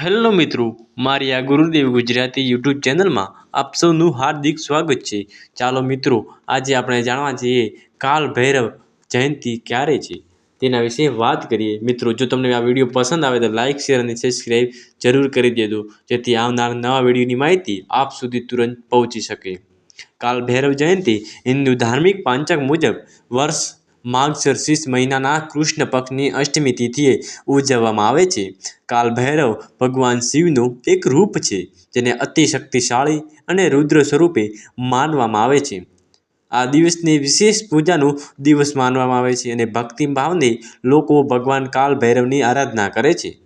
Hello મિત્રો, મારી આ ગુરુદેવ ગુજરાતી યુટ્યુબ ચેનલમાં આપ સૌનું હાર્દિક સ્વાગત છે. ચાલો મિત્રો, આજે આપણે જાણવા જઈએ કાલ ભૈરવ જયંતિ ક્યારે છે? તેના વિશે વાત કરીએ. મિત્રો, જો તમને આ વીડિયો પસંદ આવે તો લાઇક શેર અને સબસ્ક્રાઈબ જરૂર કરી દેજો. જેથી આવનાર નવા વિડીયોની માહિતી આપ સુધી તુરંત પહોંચી શકે. કાલ ભૈરવ જયંતિ હિન્દુ ધાર્મિક પાંચક મુજબ વર્ષ માગશર શીર્ષ મહિનાના કૃષ્ણ પક્ષની અષ્ટમી તિથિએ ઉજવવામાં આવે છે. કાલ ભૈરવ ભગવાન શિવનું એક રૂપ છે, જેને અતિ શક્તિશાળી અને રુદ્ર સ્વરૂપે માનવામાં આવે છે. આ દિવસને વિશેષ પૂજાનો દિવસ માનવામાં આવે છે અને ભક્તિ ભાવને લોકો ભગવાન કાલ ભૈરવની આરાધના કરે છે.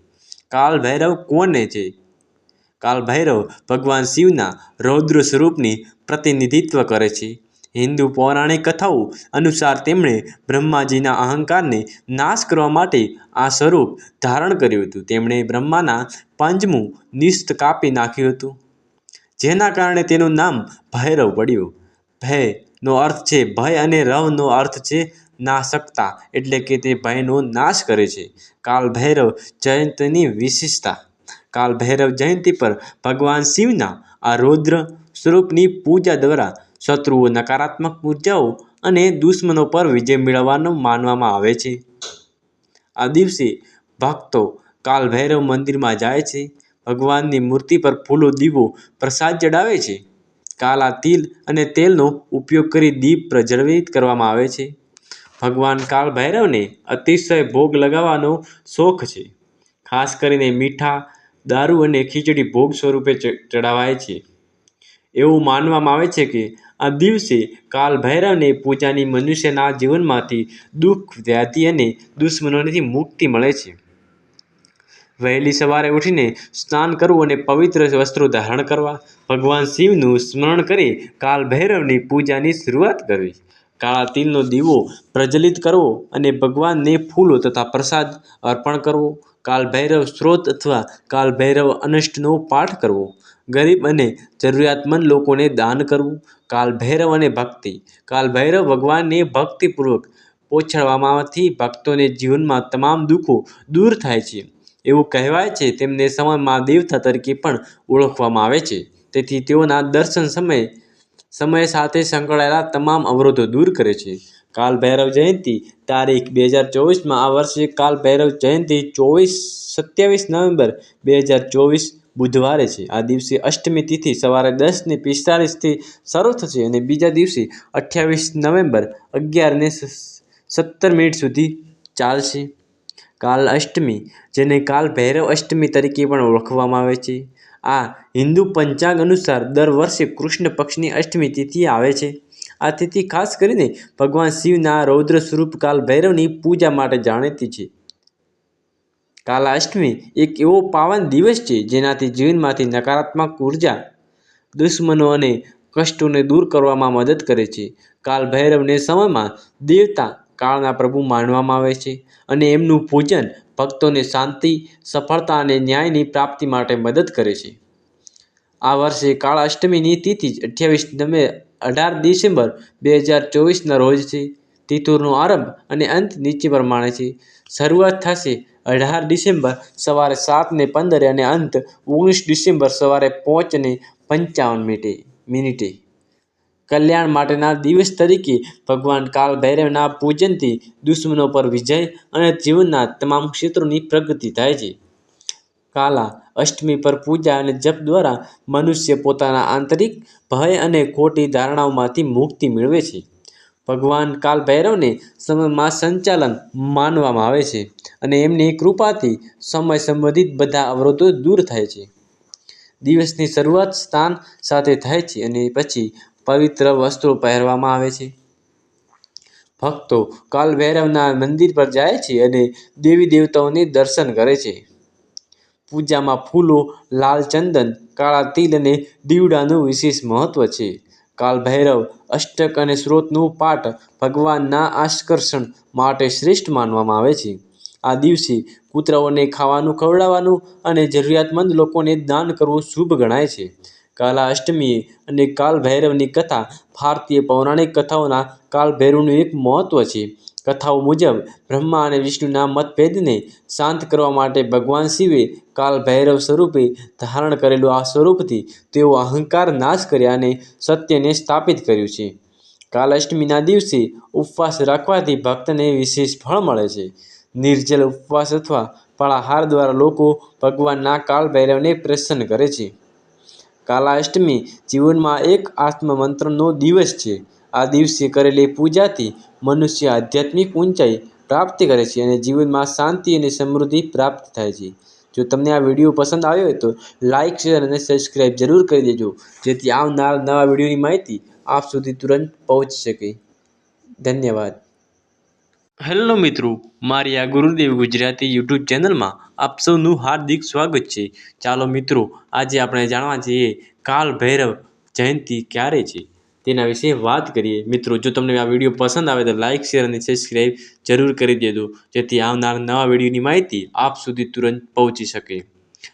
કાલ ભૈરવ કોને છે? કાલ ભૈરવ ભગવાન શિવના રૌદ્ર સ્વરૂપની પ્રતિનિધિત્વ કરે છે. હિન્દુ પૌરાણિક કથાઓ અનુસાર તેમણે બ્રહ્માજીના અહંકારને નાશ કરવા માટે આ સ્વરૂપ ધારણ કર્યું હતું. તેમણે બ્રહ્માના પંચમું નિસ્ત કાપી નાખ્યું હતું, જેના કારણે તેનું નામ ભૈરવ પડ્યું. ભયનો અર્થ છે ભય અને રવનો અર્થ છે નાશકતા, એટલે કે તે ભયનો નાશ કરે છે. કાલ ભૈરવ જયંતની વિશેષતા કાલ ભૈરવ જયંતી પર ભગવાન શિવના આ રૌદ્ર સ્વરૂપની પૂજા દ્વારા શત્રુઓ નકારાત્મક ઉર્જાઓ અને દુશ્મનો પર વિજય મેળવવાનું માનવામાં આવે છે. આ દિવસે ભક્તો કાલ ભૈરવ મંદિરમાં જાય છે. ભગવાનની મૂર્તિ પર ફૂલો દીવો પ્રસાદ ચડાવે છે. કાલા તિલ અને તેલનો ઉપયોગ કરી દીપ પ્રજ્વલિત કરવામાં આવે છે. ભગવાન કાળ ભૈરવને અતિશય ભોગ લગાવવાનો શોખ છે. ખાસ કરીને મીઠા, દારૂ અને ખીચડી ભોગ સ્વરૂપે ચડાવાય છે. એવું માનવામાં આવે છે કે આ દિવસે કાલ ભૈરવને પૂજાની મનુષ્યના જીવનમાંથી દુઃખ, વ્યાધિ અને દુશ્મનોથી મુક્તિ મળે છે. વહેલી સવારે ઉઠીને સ્નાન કરવું અને પવિત્ર વસ્ત્રો ધારણ કરવા, ભગવાન શિવનું સ્મરણ કરી કાલ ભૈરવની પૂજાની શરૂઆત કરવી. કાળા તિલનો દીવો પ્રજ્વલિત કરવો અને ભગવાનને ફૂલો તથા પ્રસાદ અર્પણ કરવો. કાલ ભૈરવ સ્ત્રોત અથવા કાલ ભૈરવ અનષ્ટનો પાઠ કરવો. ગરીબ અને જરૂરિયાતમંદ લોકોને દાન કરવું, કાલ ભૈરવ અને ભક્તિ. કાલ ભૈરવ ભગવાનને ભક્તિપૂર્વક પહોંચાડવામાંથી ભક્તોને જીવનમાં તમામ દુઃખો દૂર થાય છે. એવું કહેવાય છે, તેમને સમયમાં દેવતા તરીકે પણ ઓળખવામાં આવે છે. તેથી તેઓના દર્શન સમય સમય સાથે સંકળાયેલા તમામ અવરોધો દૂર કરે છે. કાલ ભૈરવ જયંતિ, તારીખ બે હજાર ચોવીસમાં આ વર્ષે કાલ ભૈરવ જયંતિ ચોવીસ, સત્યાવીસ નવેમ્બર બે હજાર ચોવીસ બુધવારે છે. આ દિવસે અષ્ટમી તિથિ સવારે દસ ને પિસ્તાલીસથી શરૂ થશે અને બીજા દિવસે અઠ્યાવીસ નવેમ્બર અગિયારને સત્તર મિનિટ સુધી ચાલશે. કાલ અષ્ટમી, જેને કાલ ભૈરવ અષ્ટમી તરીકે પણ ઓળખવામાં આવે છે. આ હિન્દુ પંચાંગ અનુસાર દર વર્ષે કૃષ્ણ પક્ષની અષ્ટમી તિથિ આવે છે. આ તિથિ ખાસ કરીને ભગવાન શિવના રૌદ્ર સ્વરૂપ કાલ ભૈરવની પૂજા માટે જાણીતી છે. કાલાષ્ટમી એક એવો પાવન દિવસ છે, જેનાથી જીવનમાંથી નકારાત્મક ઊર્જા, દુશ્મનો અને કષ્ટોને દૂર કરવામાં મદદ કરે છે. કાલ ભૈરવને સમયમાં દેવતા કાળના પ્રભુ માનવામાં આવે છે અને એમનું પૂજન ભક્તોને શાંતિ, સફળતા અને ન્યાયની પ્રાપ્તિ માટે મદદ કરે છે. આ વર્ષે કાળ અષ્ટમીની તિથિ અઠ્યાવીસ નવે અઢાર ડિસેમ્બર બે હજાર ચોવીસના રોજ છે. તિથુરનો આરંભ અને અંત નીચે પ્રમાણે છે. શરૂઆત થશે અઢાર ડિસેમ્બર સવારે સાતને પંદરે અને અંત ઓગણીસ ડિસેમ્બર સવારે પાંચને પંચાવન મિનિટે મિનિટે. કલ્યાણ માટેના દિવસ તરીકે ભગવાન કાલ ભૈરવના પૂજનથી દુશ્મનો પર વિજય અને જીવનના તમામ ક્ષેત્રોની પ્રગતિ થાય છે. કાલા અષ્ટમી પર પૂજા અને જપ દ્વારા મનુષ્ય પોતાના આંતરિક ભય અને ખોટી ધારણાઓમાંથી મુક્તિ મેળવે છે. ભગવાન કાલ ભૈરવને સમયમાં સંચાલન માનવામાં આવે છે. અને એમની કૃપાથી સમય સંબંધિત બધા અવરોધો દૂર થાય છે. દિવસની શરૂઆત સ્નાન સાથે થાય છે અને પછી પવિત્ર વસ્ત્રો પહેરવામાં આવે છે. ભક્તો કાલ ભૈરવના મંદિર પર જાય છે અને દેવી દેવતાઓને દર્શન કરે છે. પૂજામાં ફૂલો, લાલ ચંદન, કાળા તિલ અને દીવડાનું વિશેષ મહત્ત્વ છે. કાલ ભૈરવ અષ્ટક અને સ્ત્રોતનું પાઠ ભગવાનના આકર્ષણ માટે શ્રેષ્ઠ માનવામાં આવે છે. આ દિવસે કૂતરાઓને ખાવાનું ખવડાવવાનું અને જરૂરિયાતમંદ લોકોને દાન કરવું શુભ ગણાય છે. કાલા અષ્ટમી અને કાલ ભૈરવની કથા ભારતીય પૌરાણિક કથાઓના કાલ ભૈરવનું એક મહત્ત્વ છે. કથાઓ મુજબ બ્રહ્મા અને વિષ્ણુના મતભેદને શાંત કરવા માટે ભગવાન શિવે કાલ ભૈરવ સ્વરૂપે ધારણ કરેલું આ સ્વરૂપથી તેઓ અહંકાર નાશ કર્યા અને સત્યને સ્થાપિત કર્યું છે. કાલ અષ્ટમીના દિવસે ઉપવાસ રાખવાથી ભક્તને વિશેષ ફળ મળે છે. નિર્જલ ઉપવાસ અથવા ફળાહાર દ્વારા લોકો ભગવાનના કાળ ભૈરવને પ્રસન્ન કરે છે. કાલાષ્ટમી જીવનમાં એક આત્મમંત્રનો દિવસ છે. આ દિવસે કરેલી પૂજાથી મનુષ્ય આધ્યાત્મિક ઊંચાઈ પ્રાપ્ત કરે છે અને જીવનમાં શાંતિ અને સમૃદ્ધિ પ્રાપ્ત થાય છે. જો તમને આ વીડિયો પસંદ આવ્યો હોય તો લાઇક શેર અને સબસ્ક્રાઈબ જરૂર કરી દેજો. જેથી આવનાર નવા વિડીયોની માહિતી આપ સુધી તુરંત પહોંચી શકે. ધન્યવાદ. હેલો મિત્રો, મારી આ ગુરુદેવ ગુજરાતી યુટ્યુબ ચેનલમાં આપ સૌનું હાર્દિક સ્વાગત છે. ચાલો મિત્રો, આજે આપણે જાણવા જઈએ કાલ ભૈરવ જયંતિ ક્યારે છે? તેના વિશે વાત કરીએ. મિત્રો, જો તમને આ વીડિયો પસંદ આવે તો લાઇક શેર અને સબસ્ક્રાઈબ જરૂર કરી દેજો. જેથી આવનાર નવા વિડીયોની માહિતી આપ સુધી તુરંત પહોંચી શકે.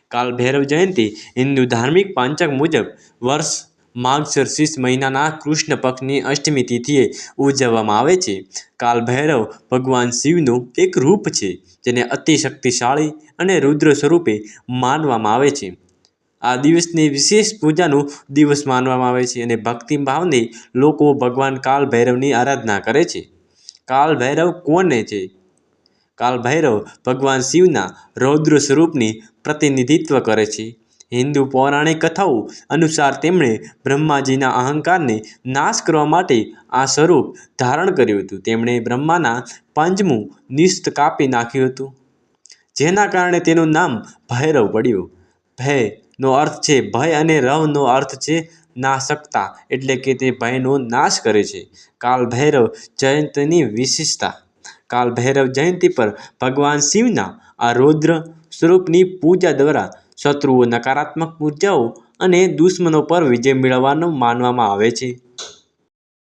કાલ ભૈરવ જયંતિ હિન્દુ ધાર્મિક પાંચક મુજબ વર્ષ માર્ગશીર્ષ મહિનાના કૃષ્ણ પક્ષની અષ્ટમી તિથિએ ઉજવવામાં આવે છે. કાલ ભૈરવ ભગવાન શિવનું એક રૂપ છે, જેને અતિ શક્તિશાળી અને રુદ્ર સ્વરૂપે માનવામાં આવે છે. આ દિવસને વિશેષ પૂજાનો દિવસ માનવામાં આવે છે અને ભક્તિ ભાવને લોકો ભગવાન કાલ ભૈરવની આરાધના કરે છે. કાલ ભૈરવ કોને છે? કાલ ભૈરવ ભગવાન શિવના રૌદ્ર સ્વરૂપની પ્રતિનિધિત્વ કરે છે. હિન્દુ પૌરાણિક કથાઓ અનુસાર તેમણે બ્રહ્માજીના અહંકારને નાશ કરવા માટે આ સ્વરૂપ ધારણ કર્યું હતું. તેમણે બ્રહ્માના પંચમું નિસ્ત કાપી નાખ્યું હતું, જેના કારણે તેનું નામ ભૈરવ પડ્યું. ભયનો અર્થ છે, ભય અને રવનો અર્થ છે, નાશકતા, એટલે કે તે ભયનો નાશ કરે છે. કાલ ભૈરવ જયંતીની વિશેષતા કાલ ભૈરવ જયંતી પર ભગવાન શિવના આ રૌદ્ર સ્વરૂપની પૂજા દ્વારા શત્રુઓ નકારાત્મક ઉર્જાઓ અને દુશ્મનો પર વિજય મેળવવાનો માનવામાં આવે છે.